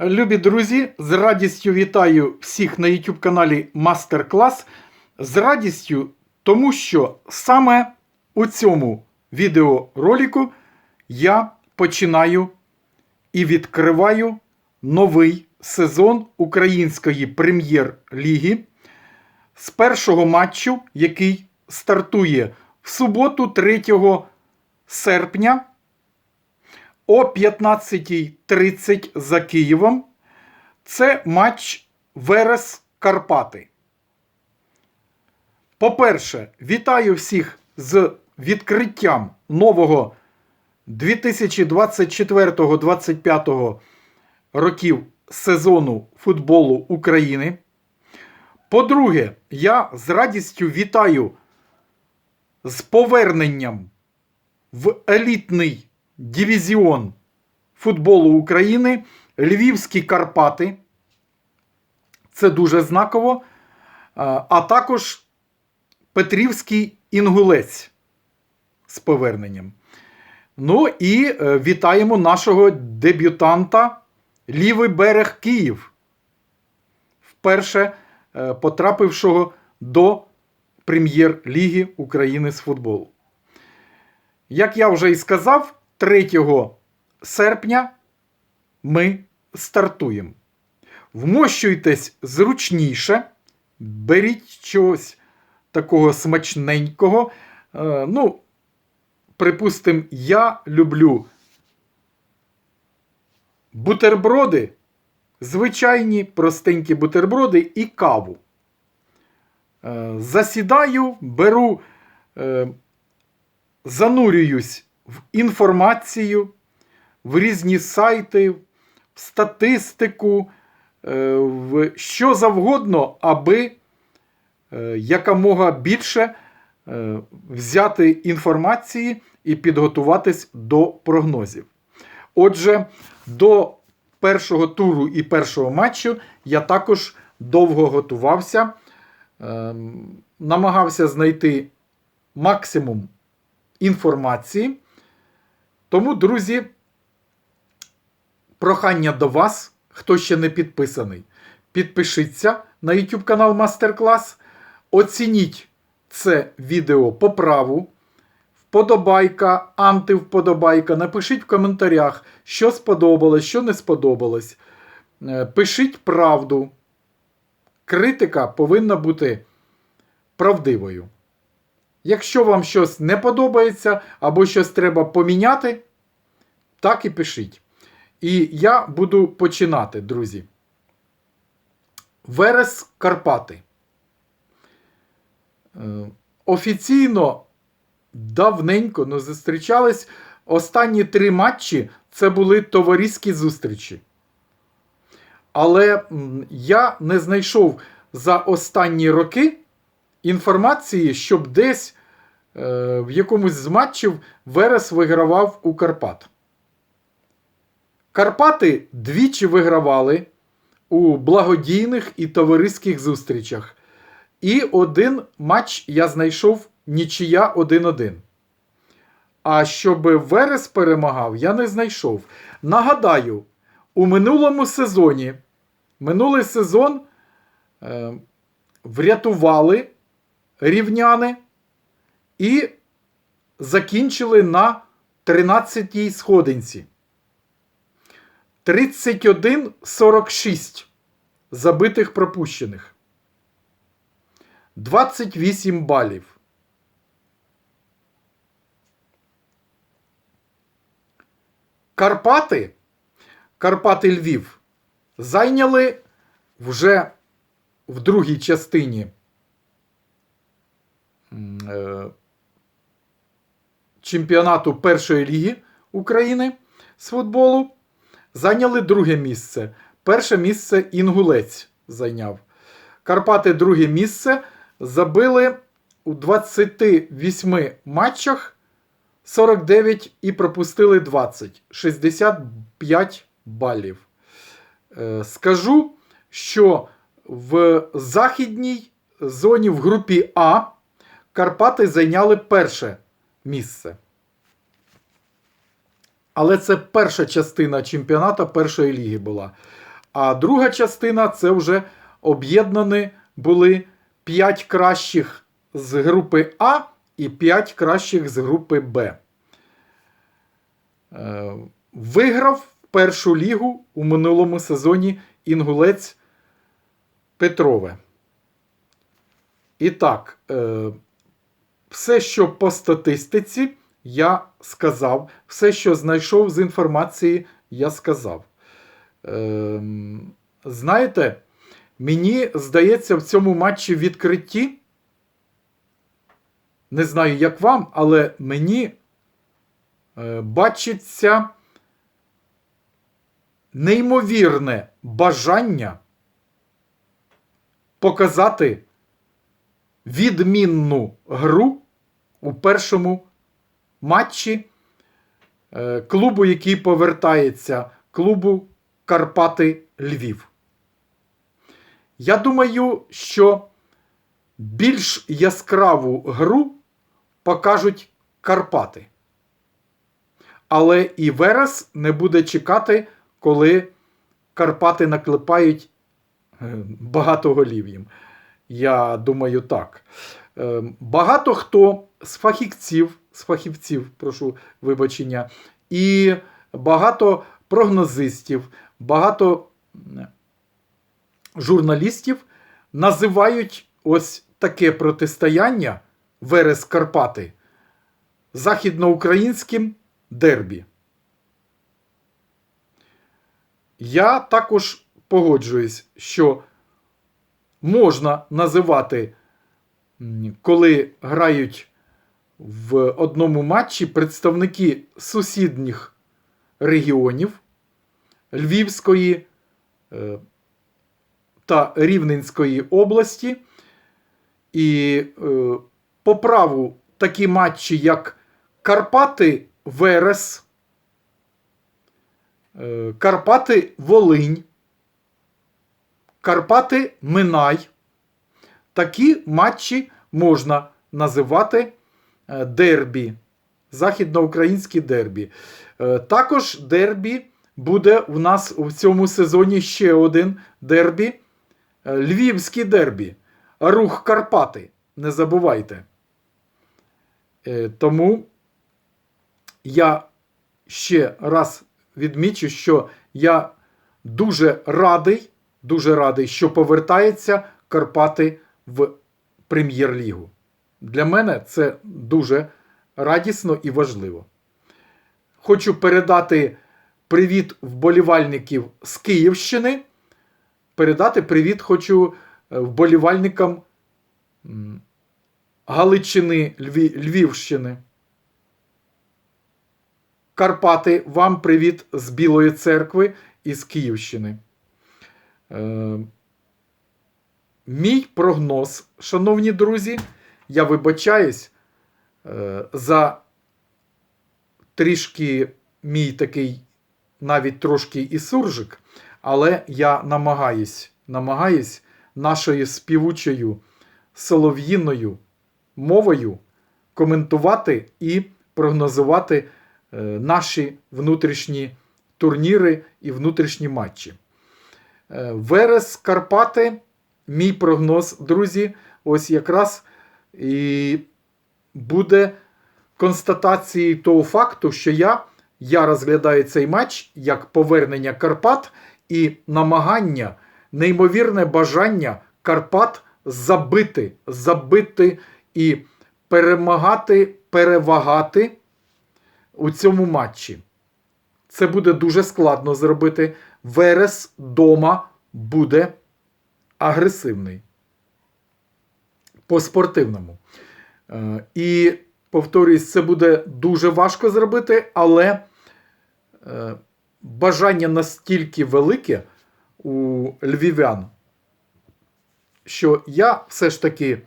Любі друзі, з радістю вітаю всіх на YouTube каналі Мастер Клас. З радістю, тому що саме у цьому відеоролику я починаю і відкриваю новий сезон Української прем'єр-ліги з першого матчу, який стартує в суботу, 3 серпня о 15.30 за Києвом. Це матч Верес Карпати. По-перше, вітаю всіх з відкриттям нового 2024-2025 років сезону футболу України. По-друге, я з радістю вітаю з поверненням в елітний дивізіон футболу України Львівські Карпати. Це дуже знаково. А також Петрівський інгулець з поверненням. Ну і е, вітаємо нашого дебютанта Лівий берег Київ. Вперше е, потрапившого до Прем'єр-ліги України з футболу. Як я вже і сказав, 3 серпня ми стартуємо. Вмощуйтесь зручніше, беріть чогось такого смачненького. Е, ну, припустимо, я люблю бутерброди, звичайні простенькі бутерброди і каву. Е, засідаю, беру, е, занурююсь в інформацію, в різні сайти, в статистику, е, в що завгодно, аби е, якомога більше е, взяти інформації і підготуватись до прогнозів. Отже, до першого туру і першого матчу я також довго готувався, ем, намагався знайти максимум інформації. Тому, друзі, прохання до вас, хто ще не підписаний, підпишіться на YouTube канал Мастер Клас. Оцініть це відео по праву. Вподобайка, антивподобайка. Напишіть в коментарях, що сподобалось, що не сподобалось. Е, Пишіть правду. Критика повинна бути правдивою. Якщо вам щось не подобається або щось треба поміняти, так і пишіть. І я буду починати, друзі. Верес Карпати. Е, Офіційно давненько не зустрічались. Останні три матчі це були товариські зустрічі. Але я не знайшов за останні роки інформації, щоб десь е, в якомусь з матчів Верес вигравав у Карпат. Карпати двічі вигравали у благодійних і товариських зустрічах. І один матч я знайшов нічия 1-1. А щоб Верес перемагав, я не знайшов. Нагадаю, у минулому сезоні, минулий сезон е, врятували рівняни і закінчили на 13-й сходинці. 31-46 забитих пропущених. 28 балів. Карпати, Карпати Львів зайняли вже в другій частині чемпіонату першої ліги України з футболу. Зайняли друге місце. Перше місце Інгулець зайняв. Карпати друге місце забили у 28 матчах 49 і пропустили 20, 65 балів. Е, Скажу, що в західній зоні в групі А Карпати зайняли перше місце. Але це перша частина чемпіонату першої ліги була. А друга частина це вже об'єднані були 5 кращих з групи А і 5 кращих з групи Б. Е, Виграв першу лігу у минулому сезоні інгулець Петрове. І так, е, все, що по статистиці, я сказав. Все, що знайшов з інформації, я сказав. Е, знаєте, мені здається, в цьому матчі відкритті. Не знаю, як вам, але мені е, бачиться неймовірне бажання показати відмінну гру у першому матчі е, клубу, який повертається, клубу Карпати Львів. Я думаю, що більш яскраву гру покажуть Карпати. Але і Верес не буде чекати, коли Карпати наклепають е, багато голів їм. Я думаю, так. Е, Багато хто з фахівців, з фахівців, прошу вибачення, і багато прогнозистів, багато журналістів називають ось таке протистояння Верес Карпати західноукраїнським дербі. Я також погоджуюсь, що можна називати, коли грають в одному матчі представники сусідніх регіонів Львівської е, та Рівненської області. І е, по праву такі матчі, як Карпати Верес, е, Карпати Волинь, Карпати Минай. Такі матчі можна називати е, дербі, західноукраїнські дербі. Е, Також дербі буде у нас у цьому сезоні ще один дербі. Е, Львівський дербі. Рух Карпати. Не забувайте. Тому я ще раз відмічу, що я дуже радий, дуже радий, що повертається Карпати в прем'єр-лігу. Для мене це дуже радісно і важливо. Хочу передати привіт вболівальників з Київщини. Передати привіт хочу е, вболівальникам Галичини, Льві, Львівщини. Карпати, вам привіт з Білої церкви і з Київщини. Е, мій прогноз, шановні друзі, я вибачаюсь е, за трішки мій такий навіть трошки і суржик, але я намагаюсь, намагаюсь нашою співучою солов'їною мовою коментувати і прогнозувати е, наші внутрішні турніри і внутрішні матчі. Е, Верес Карпати, мій прогноз, друзі, ось якраз і буде констатацією того факту, що я, я розглядаю цей матч як повернення Карпат і намагання, неймовірне бажання Карпат забити, забити і перемагати, перевагати у цьому матчі. Це буде дуже складно зробити. Верес дома буде агресивний. По спортивному. Е, І повторюсь, це буде дуже важко зробити, але е, бажання настільки велике у львів'ян, що я все ж таки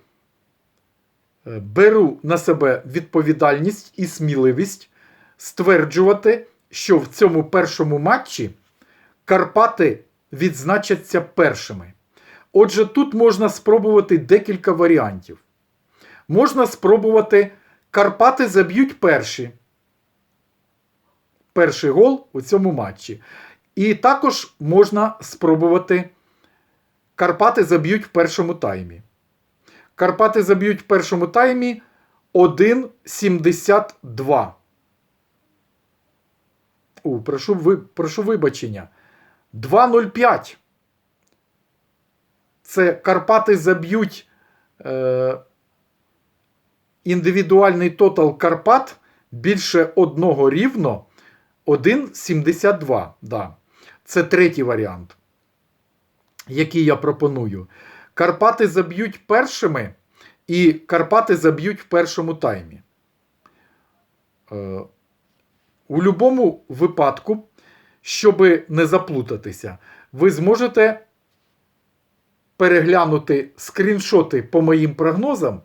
е, беру на себе відповідальність і сміливість стверджувати, що в цьому першому матчі Карпати відзначаться першими. Отже, тут можна спробувати декілька варіантів. Можна спробувати Карпати заб'ють перші. Перший гол у цьому матчі. І також можна спробувати Карпати заб'ють в першому таймі. Карпати заб'ють в першому таймі 1,72. У, прошу, ви, прошу вибачення. 2,05. Це Карпати заб'ють е, індивідуальний тотал Карпат більше одного рівно 1,72. Да. Це третій варіант, який я пропоную. Карпати заб'ють першими, і Карпати заб'ють в першому таймі. Е, у будь-якому випадку, щоб не заплутатися, ви зможете переглянути скріншоти по моїм прогнозам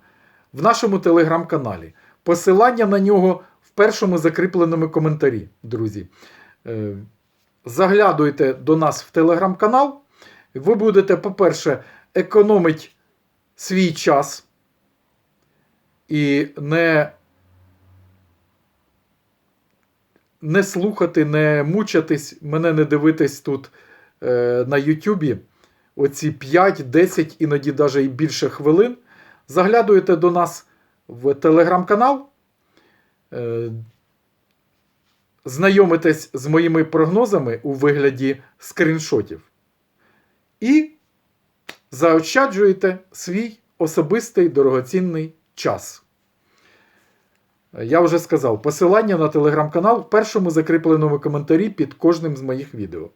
в нашому телеграм-каналі. Посилання на нього в першому закріпленому коментарі, друзі. Е, Заглядуйте до нас в телеграм-канал. Ви будете, по-перше, економити свій час і не, не слухати, не мучатись, мене не дивитись тут е, на Ютубі. Оці 5, 10, іноді навіть і більше хвилин. Заглядуєте до нас в телеграм-канал. Е, знайомитесь з моїми прогнозами у вигляді скріншотів. І заощаджуєте свій особистий дорогоцінний час. Я вже сказав, посилання на телеграм-канал в першому закріпленому коментарі під кожним з моїх відео.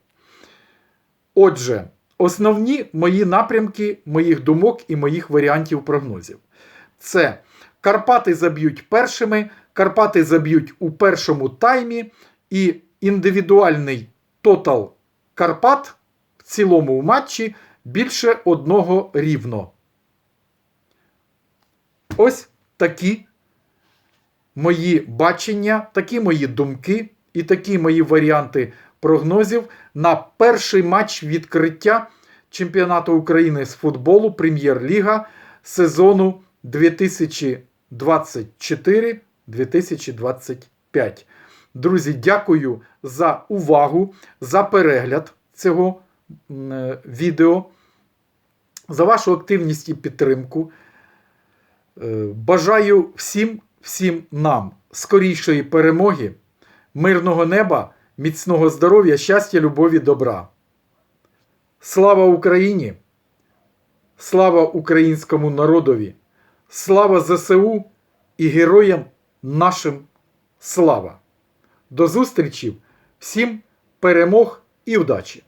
Отже, основні мої напрямки моїх думок і моїх варіантів прогнозів. Це Карпати заб'ють першими, Карпати заб'ють у першому таймі, і індивідуальний тотал Карпат в цілому в матчі більше одного рівно. Ось такі мої бачення, такі мої думки і такі мої варіанти прогнозів на перший матч відкриття чемпіонату України з футболу Прем'єр-ліга сезону 2024-2025. Друзі, дякую за увагу, за перегляд цього е, відео, за вашу активність і підтримку. Е, Бажаю всім, всім нам скорішої перемоги, мирного неба, міцного здоров'я, щастя, любові, добра. Слава Україні! Слава українському народові! Слава ЗСУ і героям нашим слава! До зустрічі! Всім перемог і удачі!